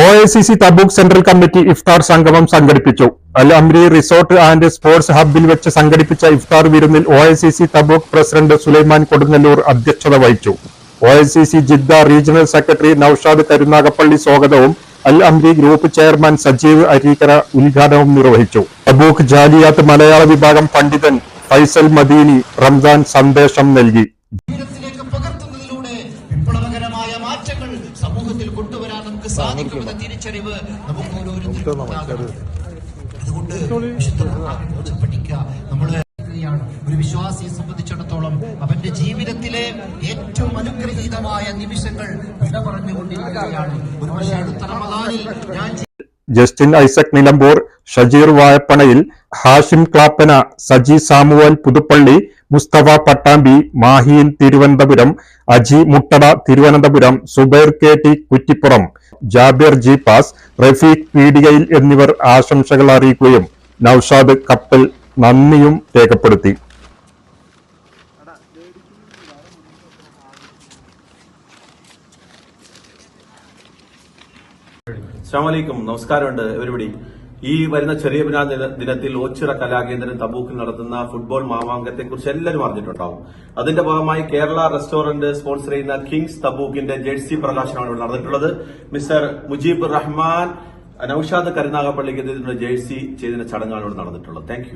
I C C Tabuk central committee ഇഫ്താർ സംഗമം സംഘടിപ്പിച്ചു. Al Amri resort and sports ഹബ്ബിൽ വെച്ച് സംഘടിപ്പിച്ച ഇഫ്താർ വിരുന്നിൽ O I C C Tabuk president Sulaiman Kodungallur അധ്യക്ഷത വഹിച്ചു. O I C C Jeddah regional secretary Naushad Karunagappally സ്വാഗതവും Al Amri group chairman Sajeev Areekkara ഉദ്ഘാടനവും നിർവഹിച്ചു. തബൂക്ക് ജാലിയാത്ത് മലയാള വിഭാഗം പണ്ഡിതൻ ഫൈസൽ മദീനി റംസാൻ സന്ദേശം നൽകി. സമൂഹത്തിൽ കൊണ്ടുവരാൻ നമുക്ക് സാധിക്കുമെന്ന തിരിച്ചറിവ് നമുക്ക് ഓരോരുത്തർക്കും ഉണ്ടാകണം. അതുകൊണ്ട് വിശുദ്ധ പഠിക്കുക. നമ്മൾ ഒരു വിശ്വാസിയെ സംബന്ധിച്ചിടത്തോളം അവന്റെ ജീവിതത്തിലെ ഏറ്റവും അനുഗ്രഹീതമായ നിമിഷങ്ങൾ വിട പറഞ്ഞുകൊണ്ടിരിക്കുകയാണ്. ഒരു പക്ഷേ അടുത്ത റമദാനിൽ ഞാൻ Justin Isaac Nilambur Shajeer വായപ്പണയിൽ Hashim Clappana Saji Samuel Puthuppally Musthafa Pattambi Maheen Thiruvananthapuram Aji Muttada Thiruvananthapuram Subair K T Kuttippuram Jabir G pass Rafeeq പീഡികയിൽ എന്നിവർ ആശംസകൾ അറിയിക്കുകയും നൌഷാദ് കപ്പൽ നന്ദിയും രേഖപ്പെടുത്തി. അസ്സാമലൈക്കും നമസ്കാരമുണ്ട്. എവരിബഡി ഈ വരുന്ന ചെറിയ പിന്നാ ദിനത്തിൽ ഓച്ചിറ കലാകേന്ദ്രം തബൂക്കിൽ നടത്തുന്ന ഫുട്ബോൾ മാമാങ്കത്തെ കുറിച്ച് എല്ലാവരും അറിഞ്ഞിട്ടുണ്ടാവും. അതിന്റെ ഭാഗമായി കേരള റെസ്റ്റോറന്റ് സ്പോൺസർ ചെയ്യുന്ന കിങ്സ് തബൂക്കിന്റെ ജേഴ്സി പ്രകാശനമാണ് ഇവിടെ നടന്നിട്ടുള്ളത്. മിസ്റ്റർ മുജീബ് റഹ്മാൻ നൌഷാദ് കരുനാഗപ്പള്ളിക്ക് ജേഴ്സി ചെയ്തതിന്റെ ചടങ്ങാണ് ഇവിടെ നടന്നിട്ടുള്ളത്. താങ്ക്